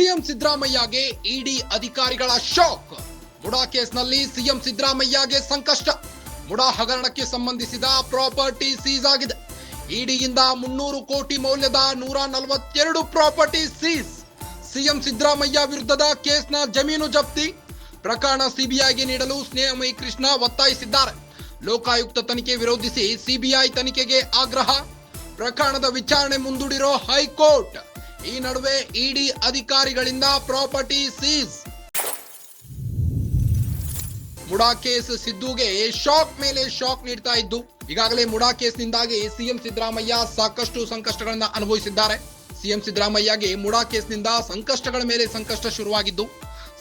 CM ಸಿದ್ದರಾಮಯ್ಯಗೆ ಇಡಿ ಅಧಿಕಾರಿಗಳ shock. MUDA ಕೇಸ್ನಲ್ಲಿ ಸಿಎಂ ಸಿದ್ದರಾಮಯ್ಯಗೆ ಸಂಕಷ್ಟ. ಮುಡಾ ಹಗರಣಕ್ಕೆ ಸಂಬಂಧಿಸಿದ ಪ್ರಾಪರ್ಟಿ ಸೀಸ್ ಆಗಿದೆ. ಇಡಿಯಿಂದ ಮುನ್ನೂರು ಕೋಟಿ ಮೌಲ್ಯದ ನೂರ ನಲವತ್ತೆರಡು ಪ್ರಾಪರ್ಟಿ ಸೀಸ್. ಸಿಎಂ ಸಿದ್ದರಾಮಯ್ಯ ವಿರುದ್ಧದ ಕೇಸ್ನ ಜಮೀನು ಜಪ್ತಿ. ಪ್ರಕರಣ ಸಿಬಿಐಗೆ ನೀಡಲು ಸ್ನೇಹಮಯಿ ಕೃಷ್ಣ ಒತ್ತಾಯಿಸಿದ್ದಾರೆ. ಲೋಕಾಯುಕ್ತ ತನಿಖೆ ವಿರೋಧಿಸಿ ಸಿಬಿಐ ತನಿಖೆಗೆ ಆಗ್ರಹ. ಪ್ರಕರಣದ ವಿಚಾರಣೆ ಮುಂದೂಡಿರೋ ಹೈಕೋರ್ಟ್. ಈ ನಡುವೆ ಇಡಿ ಅಧಿಕಾರಿಗಳಿಂದ ಪ್ರಾಪರ್ಟಿ ಸೀಸ್. ಮುಡಾ ಕೇಸ್ ಸಿದ್ದುಗೆ ಶಾಕ್ ಮೇಲೆ ಶಾಕ್ ನೀಡ್ತಾ ಇದ್ದು, ಈಗಾಗಲೇ ಮುಡಾ ಕೇಸ್ನಿಂದಾಗಿ ಸಿಎಂ ಸಿದ್ದರಾಮಯ್ಯ ಸಾಕಷ್ಟು ಸಂಕಷ್ಟಗಳನ್ನ ಅನುಭವಿಸಿದ್ದಾರೆ. ಸಿಎಂ ಸಿದ್ದರಾಮಯ್ಯಗೆ ಮುಡಾ ಕೇಸ್ನಿಂದ ಸಂಕಷ್ಟಗಳ ಮೇಲೆ ಸಂಕಷ್ಟ ಶುರುವಾಗಿದ್ದು,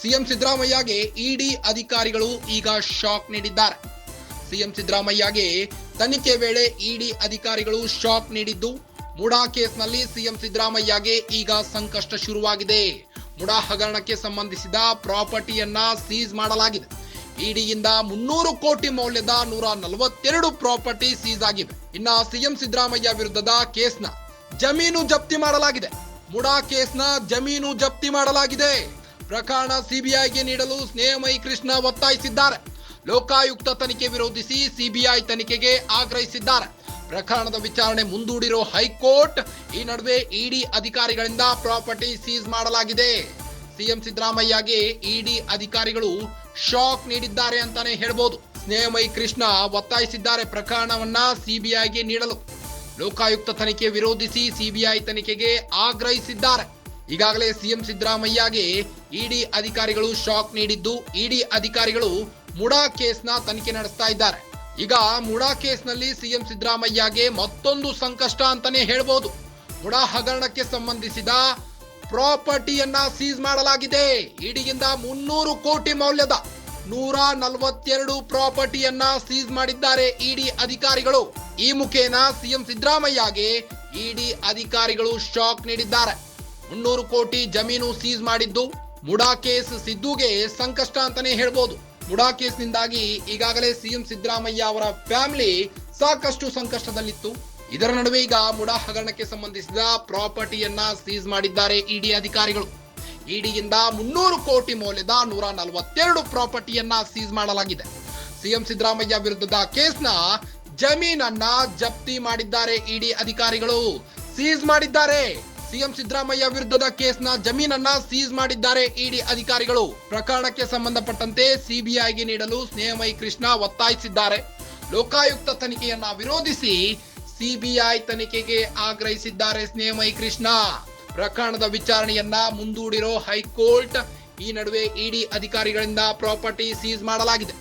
ಸಿಎಂ ಸಿದ್ದರಾಮಯ್ಯಗೆ ಇಡಿ ಅಧಿಕಾರಿಗಳು ಈಗ ಶಾಕ್ ನೀಡಿದ್ದಾರೆ. ಸಿಎಂ ಸಿದ್ದರಾಮಯ್ಯಗೆ ತನಿಖೆ ವೇಳೆ ಇಡಿ ಅಧಿಕಾರಿಗಳು ಶಾಕ್ ನೀಡಿದ್ದು ಮುಡಾ ಕೇಸ್ನಲ್ಲಿ ಸಿಎಂ ಸಿದ್ದರಾಮಯ್ಯಗೆ ಈಗ ಸಂಕಷ್ಟ ಶುರುವಾಗಿದೆ. ಮುಡಾ ಹಗರಣಕ್ಕೆ ಸಂಬಂಧಿಸಿದ ಪ್ರಾಪರ್ಟಿಯನ್ನ ಸೀಸ್ ಮಾಡಲಾಗಿದೆ. ಇಡಿಯಿಂದ ಮುನ್ನೂರು ಕೋಟಿ ಮೌಲ್ಯದ ನೂರ ನಲವತ್ತೆರಡು ಪ್ರಾಪರ್ಟಿ ಸೀಸ್ ಆಗಿವೆ. ಇನ್ನ ಸಿಎಂ ಸಿದ್ದರಾಮಯ್ಯ ವಿರುದ್ಧದ ಕೇಸ್ನ ಜಮೀನು ಜಪ್ತಿ ಮಾಡಲಾಗಿದೆ. ಮುಡಾ ಕೇಸ್ನ ಜಮೀನು ಜಪ್ತಿ ಮಾಡಲಾಗಿದೆ. ಪ್ರಕರಣ ಸಿಬಿಐಗೆ ನೀಡಲು ಸ್ನೇಹಮಯಿ ಕೃಷ್ಣ ಒತ್ತಾಯಿಸಿದ್ದಾರೆ. ಲೋಕಾಯುಕ್ತ ತನಿಖೆ ವಿರೋಧಿಸಿ ಸಿಬಿಐ ತನಿಖೆಗೆ ಆಗ್ರಹಿಸಿದ್ದಾರೆ. ಪ್ರಕರಣದ ವಿಚಾರಣೆ ಮುಂದೂಡಿರೋ ಹೈಕೋರ್ಟ್, ಈ ನಡುವೆ ಇಡಿ ಅಧಿಕಾರಿಗಳಿಂದ ಪ್ರಾಪರ್ಟಿ ಸೀಸ್ ಮಾಡಲಾಗಿದೆ. ಸಿಎಂ ಸಿದ್ದರಾಮಯ್ಯಗೆ ಇಡಿ ಅಧಿಕಾರಿಗಳು ಶಾಕ್ ನೀಡಿದ್ದಾರೆ ಅಂತಾನೆ ಹೇಳ್ಬೋದು. ಸ್ನೇಹಮಯಿ ಕೃಷ್ಣ ಒತ್ತಾಯಿಸಿದ್ದಾರೆ ಪ್ರಕರಣವನ್ನ ಸಿಬಿಐಗೆ ನೀಡಲು. ಲೋಕಾಯುಕ್ತ ತನಿಖೆ ವಿರೋಧಿಸಿ ಸಿಬಿಐ ತನಿಖೆಗೆ ಆಗ್ರಹಿಸಿದ್ದಾರೆ. ಈಗಾಗಲೇ ಸಿಎಂ ಸಿದ್ದರಾಮಯ್ಯಗೆ ಇಡಿ ಅಧಿಕಾರಿಗಳು ಶಾಕ್ ನೀಡಿದ್ದು, ಇಡಿ ಅಧಿಕಾರಿಗಳು ಮುಡಾ ಕೇಸ್ನ ತನಿಖೆ ನಡೆಸ್ತಾ ಇದ್ದಾರೆ. ಈಗ ಮುಡಾ ಕೇಸ್ನಲ್ಲಿ ಸಿಎಂ ಸಿದ್ದರಾಮಯ್ಯಗೆ ಮತ್ತೊಂದು ಸಂಕಷ್ಟ ಅಂತಾನೆ ಹೇಳ್ಬೋದು. ಮುಡಾ ಹಗರಣಕ್ಕೆ ಸಂಬಂಧಿಸಿದ ಪ್ರಾಪರ್ಟಿಯನ್ನ ಸೀಸ್ ಮಾಡಲಾಗಿದೆ. ಇಡಿಯಿಂದ ಮುನ್ನೂರು ಕೋಟಿ ಮೌಲ್ಯದ ನೂರ ನಲವತ್ತೆರಡು ಪ್ರಾಪರ್ಟಿಯನ್ನ ಸೀಸ್ ಮಾಡಿದ್ದಾರೆ ಇಡಿ ಅಧಿಕಾರಿಗಳು. ಈ ಮುಖೇನ ಸಿಎಂ ಸಿದ್ದರಾಮಯ್ಯಗೆ ಇಡಿ ಅಧಿಕಾರಿಗಳು ಶಾಕ್ ನೀಡಿದ್ದಾರೆ. ಮುನ್ನೂರು ಕೋಟಿ ಜಮೀನು ಸೀಸ್ ಮಾಡಿದ್ದು ಮುಡಾ ಕೇಸ್ ಸಿದ್ದುಗೆ ಸಂಕಷ್ಟ ಅಂತಾನೆ ಹೇಳ್ಬೋದು. ಮುಡಾ ಕೇಸ್ನಿಂದಾಗಿ ಈಗಾಗಲೇ ಸಿಎಂ ಸಿದ್ದರಾಮಯ್ಯ ಅವರ ಫ್ಯಾಮಿಲಿ ಸಾಕಷ್ಟು ಸಂಕಷ್ಟದಲ್ಲಿತ್ತು. ಇದರ ನಡುವೆ ಈಗ ಮುಡಾ ಹಗರಣಕ್ಕೆ ಸಂಬಂಧಿಸಿದ ಪ್ರಾಪರ್ಟಿಯನ್ನ ಸೀಸ್ ಮಾಡಿದ್ದಾರೆ ಇಡಿ ಅಧಿಕಾರಿಗಳು. ಇಡಿಯಿಂದ ಮುನ್ನೂರು ಕೋಟಿ ಮೌಲ್ಯದ ನೂರ ನಲವತ್ತೆರಡು ಪ್ರಾಪರ್ಟಿಯನ್ನ ಸೀಸ್ ಮಾಡಲಾಗಿದೆ. ಸಿಎಂ ಸಿದ್ದರಾಮಯ್ಯ ವಿರುದ್ಧದ ಕೇಸ್ನ ಜಮೀನನ್ನ ಜಪ್ತಿ ಮಾಡಿದ್ದಾರೆ ಇಡಿ ಅಧಿಕಾರಿಗಳು. ಸೀಸ್ ಮಾಡಿದ್ದಾರೆ. ಸಿಎಂ ಸಿದ್ದರಾಮಯ್ಯ ವಿರುದ್ಧದ ಕೇಸ್ನ ಜಮೀನನ್ನ ಸೀಸ್ ಮಾಡಿದ್ದಾರೆ ಇಡಿ ಅಧಿಕಾರಿಗಳು. ಪ್ರಕರಣಕ್ಕೆ ಸಂಬಂಧಪಟ್ಟಂತೆ ಸಿಬಿಐಗೆ ನೀಡಲು ಸ್ನೇಹಮಯಿ ಕೃಷ್ಣ ಒತ್ತಾಯಿಸಿದ್ದಾರೆ. ಲೋಕಾಯುಕ್ತ ತನಿಖೆಯನ್ನ ವಿರೋಧಿಸಿ ಸಿಬಿಐ ತನಿಖೆಗೆ ಆಗ್ರಹಿಸಿದ್ದಾರೆ ಸ್ನೇಹಮಯಿ ಕೃಷ್ಣ. ಪ್ರಕರಣದ ವಿಚಾರಣೆಯನ್ನ ಮುಂದೂಡಿರೋ ಹೈಕೋರ್ಟ್ ಈ ನಡುವೆ ಇಡಿ ಅಧಿಕಾರಿಗಳಿಂದ ಪ್ರಾಪರ್ಟಿ ಸೀಸ್ ಮಾಡಲಾಗಿದೆ.